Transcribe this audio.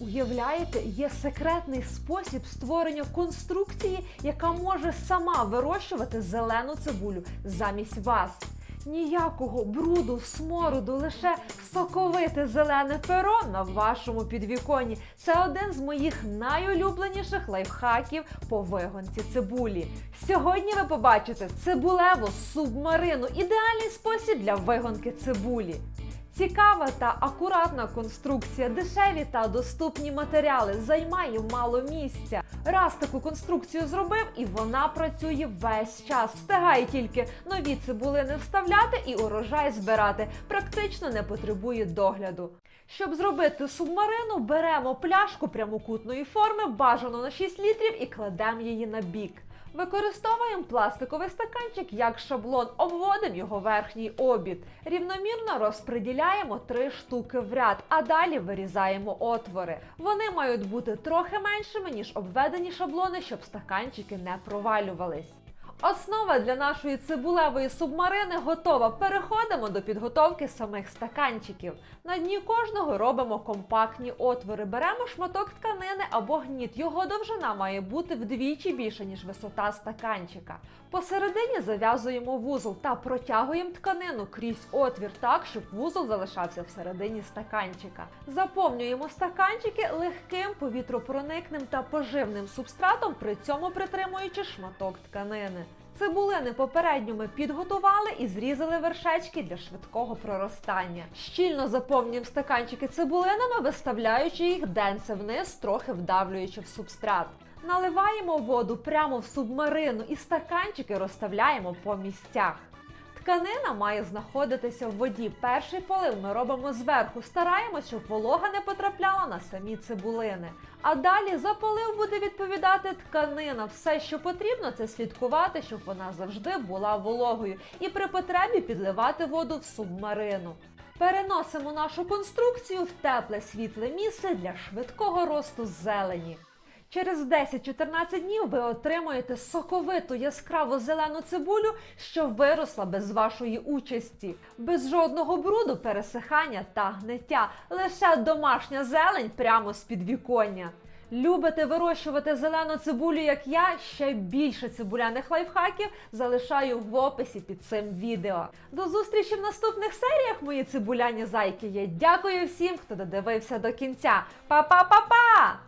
Уявляєте, є секретний спосіб створення конструкції, яка може сама вирощувати зелену цибулю замість вас. Ніякого бруду, смороду, лише соковите зелене перо на вашому підвіконні. Це один з моїх найулюбленіших лайфхаків по вигонці цибулі. Сьогодні ви побачите цибулеву субмарину ідеальний спосіб для вигонки цибулі. Цікава та акуратна конструкція, дешеві та доступні матеріали, займає мало місця. Раз таку конструкцію зробив, і вона працює весь час. Встигає тільки нові цибулини вставляти і урожай збирати. Практично не потребує догляду. Щоб зробити субмарину, беремо пляшку прямокутної форми, бажано на 6 літрів, і кладемо її на бік. Використовуємо пластиковий стаканчик як шаблон, обводимо його верхній обід. Рівномірно розподіляємо три штуки в ряд, а далі вирізаємо отвори. Вони мають бути трохи меншими, ніж обведені шаблони, щоб стаканчики не провалювались. Основа для нашої цибулевої субмарини готова. Переходимо до підготовки самих стаканчиків. На дні кожного робимо компактні отвори. Беремо шматок тканини або гніт. Його довжина має бути вдвічі більше, ніж висота стаканчика. Посередині зав'язуємо вузол та протягуємо тканину крізь отвір так, щоб вузол залишався всередині стаканчика. Заповнюємо стаканчики легким повітропроникним та поживним субстратом, при цьому притримуючи шматок тканини. Цибулини попередньо ми підготували і зрізали вершечки для швидкого проростання. Щільно заповнюємо стаканчики цибулинами, виставляючи їх денце вниз, трохи вдавлюючи в субстрат. Наливаємо воду прямо в субмарину і стаканчики розставляємо по місцях. Тканина має знаходитися в воді. Перший полив ми робимо зверху, стараємось, щоб волога не потрапляла на самі цибулини. А далі за полив буде відповідати тканина. Все, що потрібно, це слідкувати, щоб вона завжди була вологою, і при потребі підливати воду в субмарину. Переносимо нашу конструкцію в тепле світле місце для швидкого росту зелені. Через 10-14 днів ви отримуєте соковиту яскраву зелену цибулю, що виросла без вашої участі, без жодного бруду, пересихання та гниття, лише домашня зелень прямо з підвіконня. Любите вирощувати зелену цибулю, як я? Ще більше цибуляних лайфхаків залишаю в описі під цим відео. До зустрічі в наступних серіях, мої цибуляні зайки. Я дякую всім, хто додивився до кінця. Па-па-па-па!